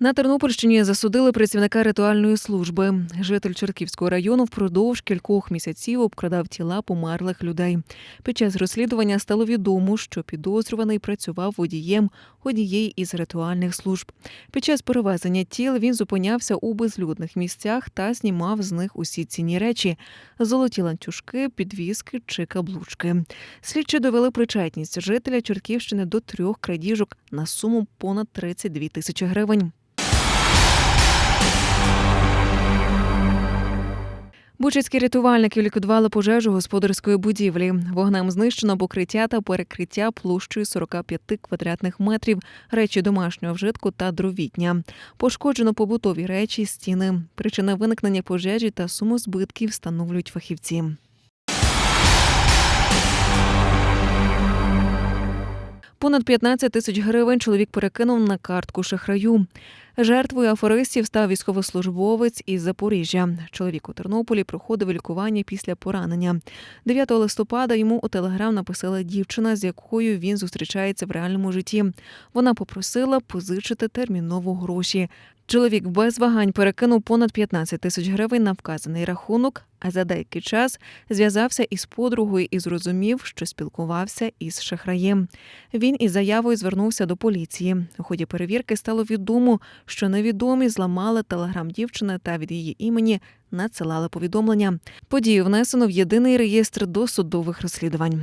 На Тернопільщині засудили працівника ритуальної служби. Житель Черківського району впродовж кількох місяців обкрадав тіла померлих людей. Під час розслідування стало відомо, що підозрюваний працював водієм однієї із ритуальних служб. Під час перевезення тіл він зупинявся у безлюдних місцях та знімав з них усі цінні речі: золоті ланцюжки, підвіски чи каблучки. Слідчі довели причетність жителя Черківщини до трьох крадіжок на суму понад 32 тисячі гривень. Бучацькі рятувальники ліквідували пожежу господарської будівлі. Вогнем знищено покриття та перекриття площею 45 квадратних метрів, речі домашнього вжитку та дровітня. Пошкоджено побутові речі, стіни. Причина виникнення пожежі та суму збитків встановлюють фахівці. Понад 15 тисяч гривень чоловік перекинув на картку шахраю. Жертвою афористів став військовослужбовець із Запоріжжя. Чоловік у Тернополі проходив лікування після поранення. 9 листопада йому у телеграм написала дівчина, з якою він зустрічається в реальному житті. Вона попросила позичити терміново гроші. Чоловік без вагань перекинув понад 15 тисяч гривень на вказаний рахунок, а за деякий час зв'язався із подругою і зрозумів, що спілкувався із шахраєм. Він із заявою звернувся до поліції. У ході перевірки стало відомо, що невідомі зламали телеграм дівчини та від її імені надсилали повідомлення. Подію внесено в єдиний реєстр досудових розслідувань.